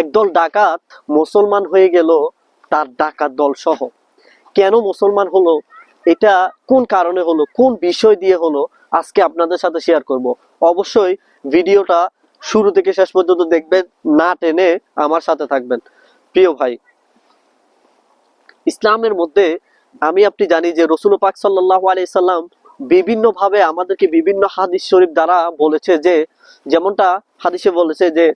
একদল ডাকাত মুসলমান হয়ে গেল, তার ডাকাত দল সহ। কেন মুসলমান হলো? এটা কোন কারণে হলো? কোন বিষয় দিয়ে হলো? আজকে আপনাদের সাথে শেয়ার করব। অবশ্যই ভিডিওটা শুরু থেকে শেষ পর্যন্ত দেখবেন, না টেনে আমার সাথে থাকবেন। প্রিয় ভাই, ইসলামের মধ্যে আমি আপনি জানি যে রসুল পাক সাল্লাহ আলাইসাল্লাম বিভিন্ন ভাবে আমাদেরকে বিভিন্ন হাদিস শরীফ দ্বারা বলেছে যে, যেমনটা হাদিসে বলেছে যে,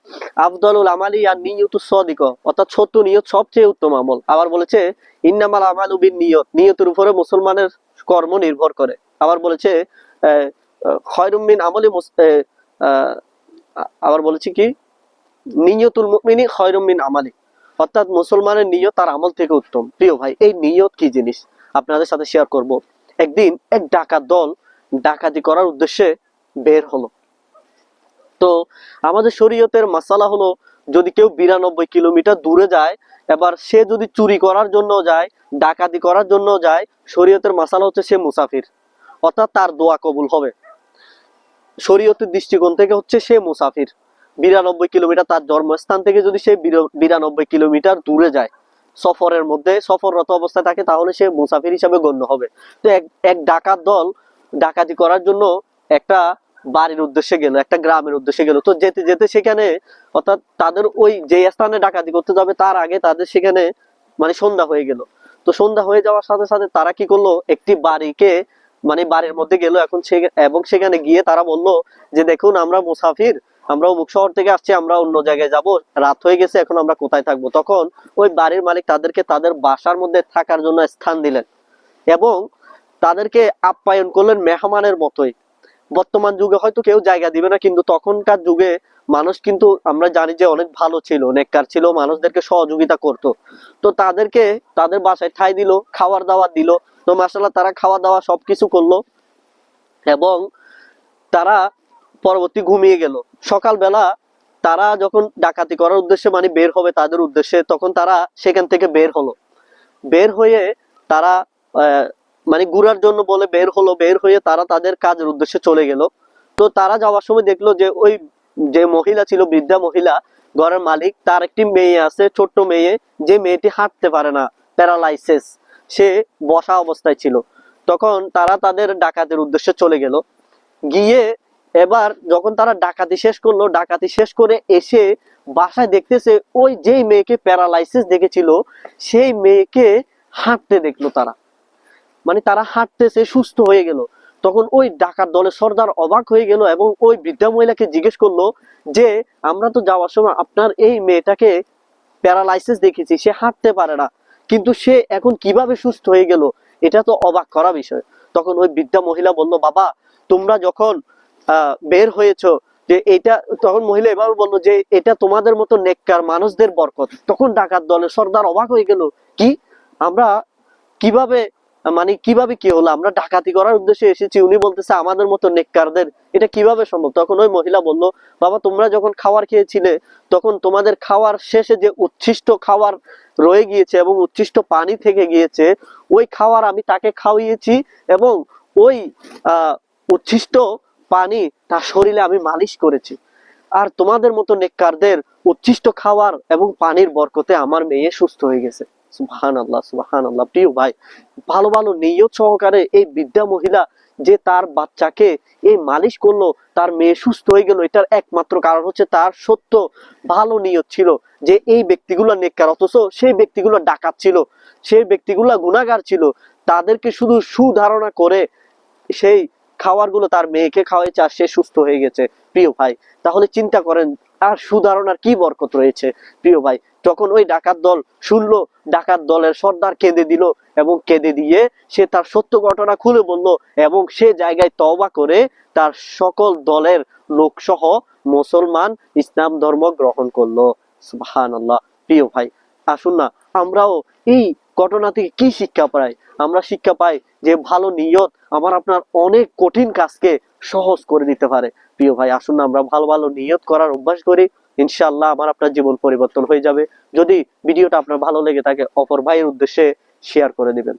আফদলুল আমালি আর নিয়ত সদিক, অর্থাৎ ছোট্ট নিয়ত সবচেয়ে উত্তম আমল। আবার বলেছে, ইন্নামাল আমাল উবিন নিয়ত, নিয়তের উপরে মুসলমানের কর্ম নির্ভর করে। আবার বলেছে খয়রুমিন আমলি আবার বলেছে কি? নিয়তুল মুমিনি খয়রুমিন আমালি। অর্থাৎ মুসলমানের নিয়ত তার আমল থেকে উত্তম। প্রিয় ভাই, এই নিয়ত কি জিনিস? আপনাদের সাথে শেয়ার করব। একদিন এক ডাকাত দল ডাকাতি করার উদ্দেশ্যে বের হলো। তো আমাদের শরীয়তের মাসালা হলো, যদি কেউ বিরানব্বই কিলোমিটার দূরে যায়, এবার সে যদি চুরি করার জন্য যায়, ডাকাতি করার জন্য যায়, শরীয়তের মাসালা হচ্ছে সে মুসাফির। অর্থাৎ তার দোয়া কবুল হবে। শরীয়তের দৃষ্টিকোণ থেকে হচ্ছে সে মুসাফির। বিরানব্বই কিলোমিটার তার জন্মস্থান থেকে যদি সে বির- বিরানব্বই কিলোমিটার দূরে যায় সফরের মধ্যে সফররত অবস্থায় থাকে, তাহলে সে মুসাফির হিসাবে গণ্য হবে। তো এক ডাকাত দল ডাকাতি করার জন্য একটা বাড়ির উদ্দেশ্যে গেল, একটা গ্রামের উদ্দেশ্যে গেল। তো যেতে যেতে সেখানে অর্থাৎ তাদের ওই যে স্থানে ডাকাতি করতে যাবে, তার আগে তাদের সেখানে মানে সন্ধ্যা হয়ে গেল। তো সন্ধ্যা হয়ে যাওয়ার সাথে সাথে তারা কি করল, একটি বাড়িকে মানে বাড়ির মধ্যে গেল। এখন সে, এবং সেখানে গিয়ে তারা বলল যে, দেখুন, আমরা মুসাফির আমরা অমুক শহর থেকে আসছি, আমরা অন্য জায়গায় যাব। রাত হয়ে গেছে, এখন আমরা কোথায় থাকব? তখন ওই বাড়ির মালিক তাদেরকে তাদের বাসার মধ্যে থাকার জন্য স্থান দিলেন এবং তাদেরকে আপ্যায়ন করলেন মেহমানের মতোই। বর্তমান যুগে হয়তো কেউ জায়গা দিবে না, কিন্তু তখনকার যুগে মানুষ কিন্তু, আমরা জানি যে অনেক ভালো ছিল, নেককার ছিল, মানুষদেরকে সহযোগিতা করত। তো তাদেরকে তাদের বাসায় ঠাই দিল, খাওয়ার দাবার দিল। তো মাসাল্লাহ তারা খাওয়া দাওয়া সবকিছু করল এবং তারা পরবর্তী ঘুমিয়ে গেল। সকালবেলা তারা যখন ডাকাতি করার উদ্দেশ্যে মানে বের হবে তাদের উদ্দেশ্যে, তখন তারা সেখান থেকে বের হলো। বের হয়ে তারা মানে ঘুরার জন্য বলে বের হলো, বের হয়ে তারা তাদের কাজের উদ্দেশ্যে চলে গেল। তো তারা যাওয়ার সময় দেখল যে ওই যে মহিলা ছিল, বৃদ্ধা মহিলা, ঘরের মালিক, তার একটি মেয়ে আছে, ছোট্ট মেয়ে, যে মেয়েটি হাঁটতে পারে না, প্যারালাইসিস। সে বসা অবস্থায় ছিল। তখন তারা তাদের ডাকাতের উদ্দেশ্যে চলে গেল। গিয়ে এবার যখন তারা ডাকাতি শেষ করল, ডাকাতি শেষ করে এসে বাসায় দেখতেছে ওই যেই মেয়েকে প্যারালাইসিস দেখেছিল, সেই মেয়েকে হাঁটতে দেখল তারা। মানে তারা হাঁটতেছে, সুস্থ হয়ে গেল। তখন ওই ডাকাত দলের সর্দার অবাক হয়ে গেল এবং ওই বৃদ্ধা মহিলাকে জিজ্ঞেস করল যে, আমরা তো যাওয়ার সময় আপনার এই মেয়েটাকে প্যারালাইসিস দেখেছি, সে হাঁটতে পারে না। কিন্তু সে এখন কীভাবে সুস্থ হয়ে গেল? এটা তো অবাক করা বিষয়। তখন ওই বৃদ্ধা মহিলা বলল, বাবা, তোমরা যখন বের হয়েছো যে এটা তখন মহিলা এভাবে বলল যে এটা তোমাদের মতো নেককার মানুষদের বরকত। তখন ডাকাত দলের সর্দার অবাক হয়ে গেল, কি? আমরা কীভাবে মানে কীভাবে কি হলো? আমরা ডাকাতি করার উদ্দেশ্যে এসেছি, উনি বলতেছে আমাদের মতো নেককারদের, এটা কীভাবে সম্ভব? তখন ওই মহিলা বলল, বাবা, তোমরা যখন খাবার খেয়েছিলে, তখন তোমাদের খাওয়ার শেষে যে উচ্ছিষ্ট খাবার রয়ে গিয়েছে এবং উচ্ছিষ্ট পানি থেকে গিয়েছে, ওই খাবার আমি তাকে খাওয়িয়েছি এবং ওই আহ উচ্ছিষ্ট পানি তার শরীরে আমি মালিশ করেছি। আর তোমাদের মতো নেককারদের উচ্ছিষ্ট খাওয়ার এবং পানির বরকতে আমার মেয়ে সুস্থ হয়ে গেছে। সুবহান আল্লাহ সুবহান আল্লাহ প্রিয় ভাই, ভালো ভালো নিয়ত সহকারে এই বৃদ্ধা মহিলা যে তার বাচ্চাকে এই মালিশ করল, তার মেয়ে সুস্থ হয়ে গেল, এটার একমাত্র কারণ হচ্ছে তার সত্য ভালো নিয়ত ছিল যে এই ব্যক্তিগুলো নেককার, অথচ সেই ব্যক্তিগুলো ডাকাত ছিল, সেই ব্যক্তিগুলো গুণাগার ছিল। তাদেরকে শুধু সুধারণা করে সেই খাবারগুলো তার মেয়েকে খাওয়াইছে আর সে সুস্থ হয়ে গেছে। প্রিয় ভাই, তাহলে চিন্তা করেন আর সুধারণার কি বরকত রয়েছে? প্রিয় ভাই তখন ওই ডাকাত দল শুনলো, ডাকাত দলের সর্দার কেঁদে দিল এবং কেঁদে দিয়ে সে তার সত্য ঘটনা খুলে বলল এবং সে জায়গায় তওবা করে তার সকল দলের লোকসহ মুসলমান ইসলাম ধর্ম গ্রহণ করল। আল্লাহ প্রিয় ভাই, আসুন না, আমরাও এই ঘটনা থেকে কি শিক্ষা পাই আমরা শিক্ষা পাই যে ভালো নিয়ত আমার আপনার অনেক কঠিন কাজকে সহজ করে দিতে পারে। প্রিয় ভাই, আসুন আমরা ভালো ভালো নিয়ত করার অভ্যাস করি। ইনশাল্লাহ আমার আপনার জীবন পরিবর্তন হয়ে যাবে। যদি ভিডিওটা আপনার ভালো লেগে থাকে, অপর ভাইয়ের উদ্দেশ্যে শেয়ার করে দিবেন।